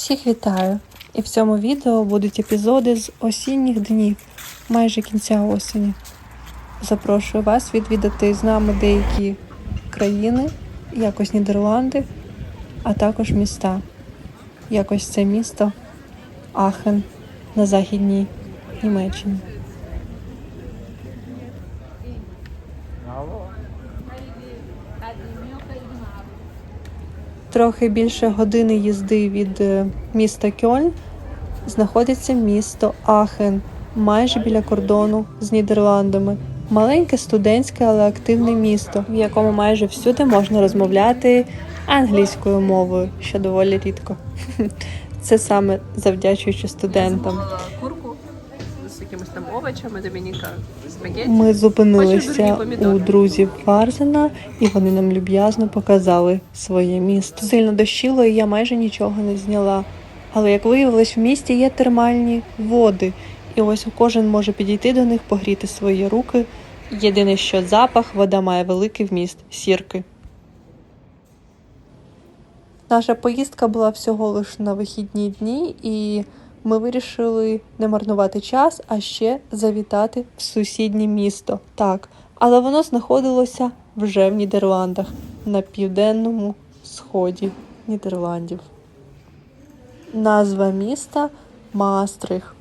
Всіх вітаю! І в цьому відео будуть епізоди з осінніх днів, майже кінця осені. Запрошую вас відвідати з нами деякі країни, якось Нідерланди, а також міста. Якось це місто Ахен на західній Німеччині. Трохи більше години їзди від е, міста Кьольн знаходиться місто Ахен, майже біля кордону з Нідерландами. Маленьке студентське, але активне місто, в якому майже всюди можна розмовляти англійською мовою, що доволі рідко. Це саме завдячуючи студентам. Якимись там овочами, Домініка спагетті. Ми зупинилися у друзів Фарзена, і вони нам люб'язно показали своє місто. Сильно дощило, і я майже нічого не зняла. Але як виявилось, в місті є термальні води, і ось кожен може підійти до них, погріти свої руки. Єдине, що запах, вода має великий вміст сірки. Наша поїздка була всього лише на вихідні дні, і ми вирішили не марнувати час, а ще завітати в сусіднє місто. Так, але воно знаходилося вже в Нідерландах на південному сході Нідерландів. Назва міста Маастрих.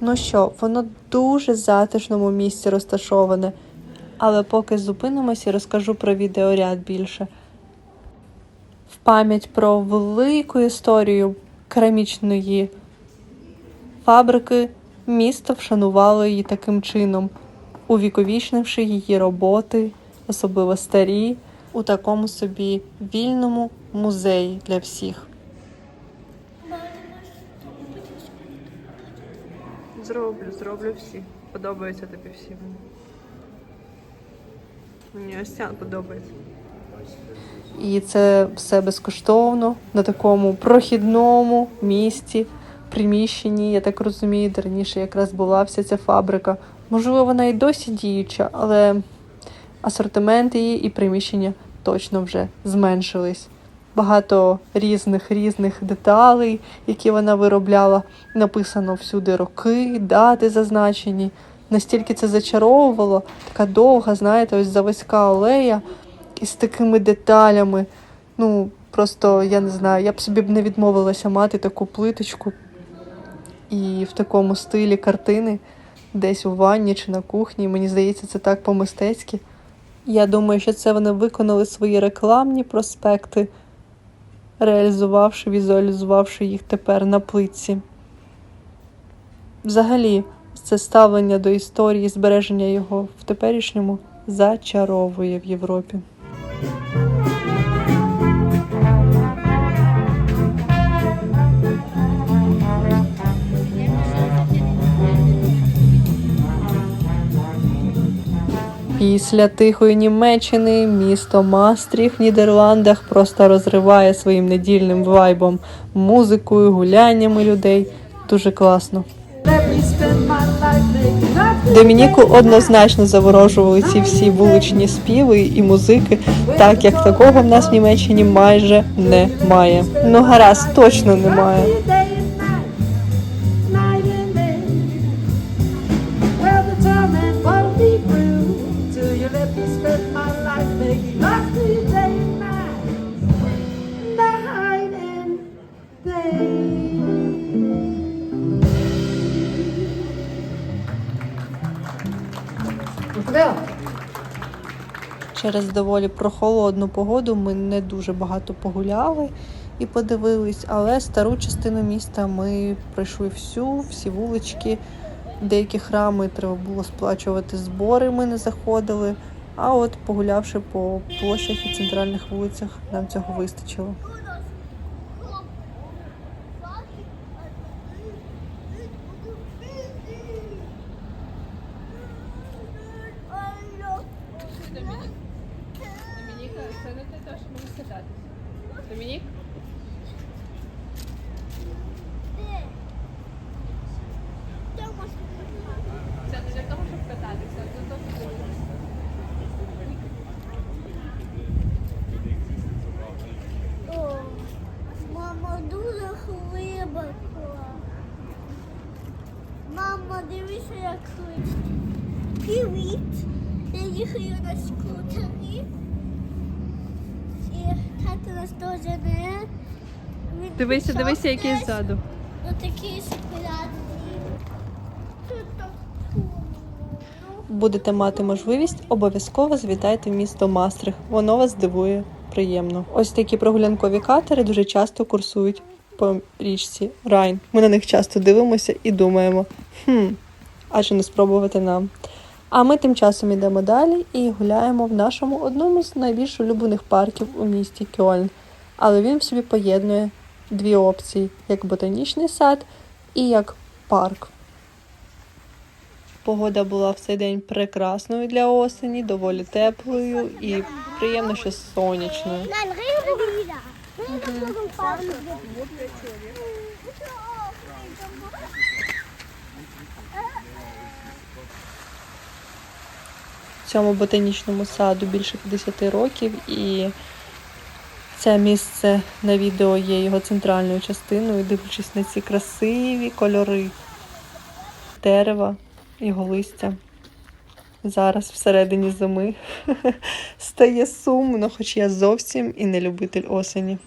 Ну що, воно дуже затишному місці розташоване. Але поки зупинимося, розкажу про відеоряд більше. В пам'ять про велику історію керамічної фабрики місто вшанувало її таким чином, увіковічнивши її роботи, особливо старі, у такому собі вільному музеї для всіх. Зроблю, зроблю всі. Подобаються тобі всі. Мені ось ця подобається. І це все безкоштовно на такому прохідному місці, приміщенні. Я так розумію, де раніше якраз була вся ця фабрика. Можливо, вона і досі діюча, але асортимент її і приміщення точно вже зменшились. Багато різних різних деталей, які вона виробляла. Написано всюди роки, дати зазначені. Настільки це зачаровувало, така довга, знаєте, ось заводська алея із такими деталями. Ну, просто я не знаю, я б собі б не відмовилася мати таку плиточку і в такому стилі картини, десь у ванні чи на кухні. Мені здається, це так по-мистецьки. Я думаю, що це вони виконали свої рекламні проспекти, реалізувавши, візуалізувавши їх тепер на плитці. Взагалі, це ставлення до історії, збереження його в теперішньому зачаровує в Європі. Після тихої Німеччини місто Мастріх в Нідерландах просто розриває своїм недільним вайбом, музикою, гуляннями людей. Дуже класно. Домініку однозначно заворожували ці всі вуличні співи і музики, так як такого в нас в Німеччині майже немає. Ну гаразд, точно немає. Через доволі прохолодну погоду ми не дуже багато погуляли і подивились, але стару частину міста ми пройшли всю, всі вулички. Деякі храми треба було сплачувати збори, ми не заходили. А от погулявши по площах і центральних вулицях, нам цього вистачило. для. Домінік? Це не для того, щоб кататися, а для того, щоб О, Мама дуже глибоко. Мама, дивися, як хлипко. Привіт. Я їхаю на скутері. І тато нас теж не. Він Дивися, пішов дивися, який десь. ззаду. Ну такий шоколадний. Тут. Будете мати можливість, обов'язково завітайте в місто Мастрих. Воно вас здивує приємно. Ось такі прогулянкові катери дуже часто курсують по річці Райн. Ми на них часто дивимося і думаємо, хм, адже не спробувати нам. А ми тим часом йдемо далі і гуляємо в нашому одному з найбільш улюблених парків у місті Кьольн. Але він в собі поєднує дві опції: як ботанічний сад і як парк. Погода була в цей день прекрасною для осені, доволі теплою і приємно, що сонячною. Цьому ботанічному саду більше 50 років, і це місце на відео є його центральною частиною, дивлячись на ці красиві кольори дерева, його листя. Зараз всередині зими стає сумно, хоч я зовсім і не любитель осені.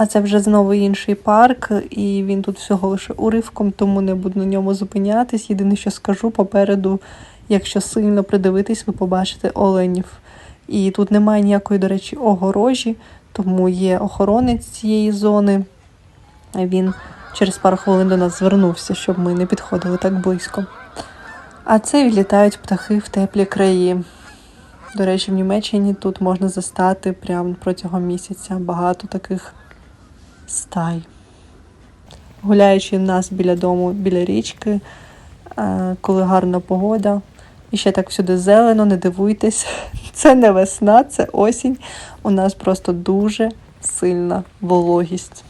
А це вже знову інший парк, і він тут всього лише уривком, тому не буду на ньому зупинятись. Єдине, що скажу, попереду, якщо сильно придивитись, ви побачите оленів. І тут немає ніякої, до речі, огорожі, тому є охоронець цієї зони. Він через пару хвилин до нас звернувся, щоб ми не підходили так близько. А це відлітають птахи в теплі краї. До речі, в Німеччині тут можна застати прямо протягом місяця багато таких стай. Гуляючи в нас біля дому, біля річки, е, коли гарна погода, і ще так всюди зелено, не дивуйтесь. Це не весна, це осінь. У нас просто дуже сильна вологість.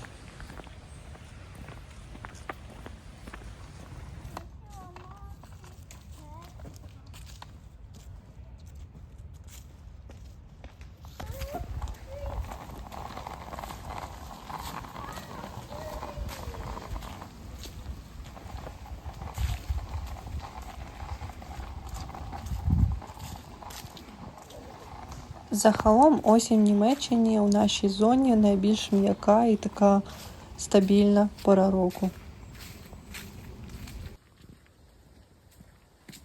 Загалом осінь в Німеччині у нашій зоні найбільш м'яка і така стабільна пора року.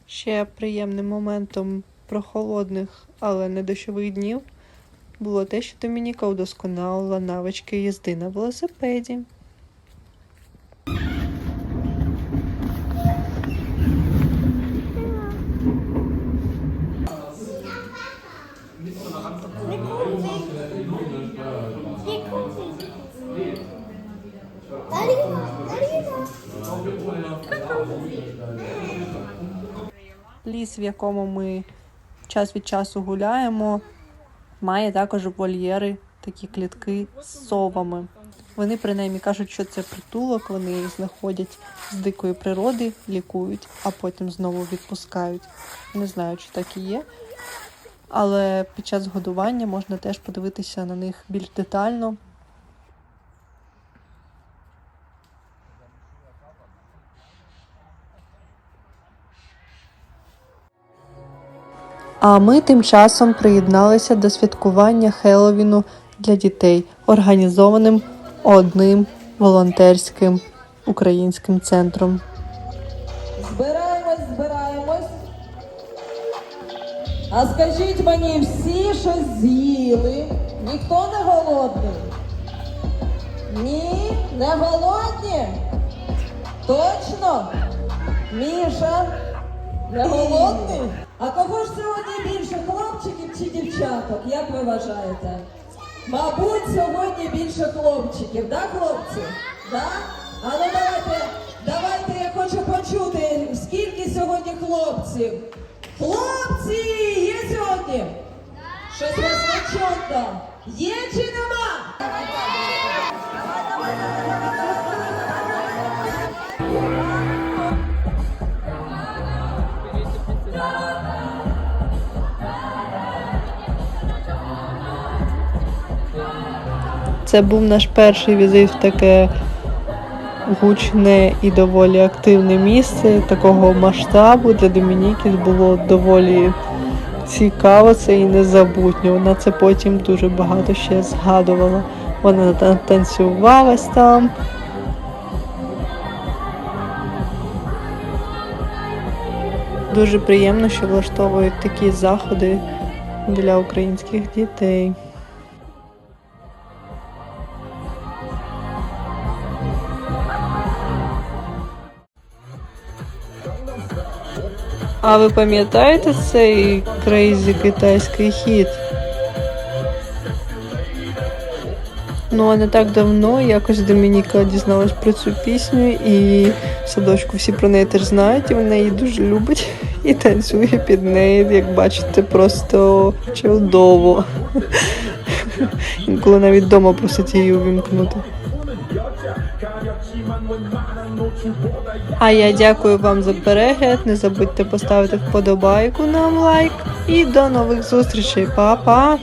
Ще приємним моментом прохолодних, але не дощових днів було те, що Домініка удосконалила навички їзди на велосипеді. Ліс, в якому ми час від часу гуляємо, має також вольєри, такі клітки з совами. Вони принаймні кажуть, що це притулок, вони їх знаходять з дикої природи, лікують, а потім знову відпускають. Не знаю, чи так і є. Але під час годування можна теж подивитися на них більш детально. А ми тим часом приєдналися до святкування Хеллоуіну для дітей, організованим одним волонтерським українським центром. Збираємось, збираємось. А скажіть мені, всі щось з'їли? Ніхто не голодний? Ні, не голодні? Точно? Міша, не голодний? А кого ж сьогодні більше, хлопчиків чи дівчаток? Як ви вважаєте? Мабуть, сьогодні більше хлопчиків, да, хлопці? Да? А ну давайте, давайте я хочу почути, скільки сьогодні хлопців. Хлопці, є сьогодні? Щось вас не чутно. Є чи нема? Це був наш перший візит в таке гучне і доволі активне місце такого масштабу для Домініки було доволі цікаво це і незабутньо. Вона це потім дуже багато ще згадувала. Вона та- танцювалась там. Дуже приємно, що влаштовують такі заходи для українських дітей. А ви пам'ятаєте цей крейзі китайський хіт? Ну, а не так давно якось Домініка дізналась про цю пісню, і в садочку всі про неї теж знають, і вона її дуже любить і танцює під неї, як бачите, просто чудово. Інколи навіть вдома просить її увімкнути. А я дякую вам за перегляд. Не забудьте поставити вподобайку нам лайк. І до нових зустрічей. Па-па!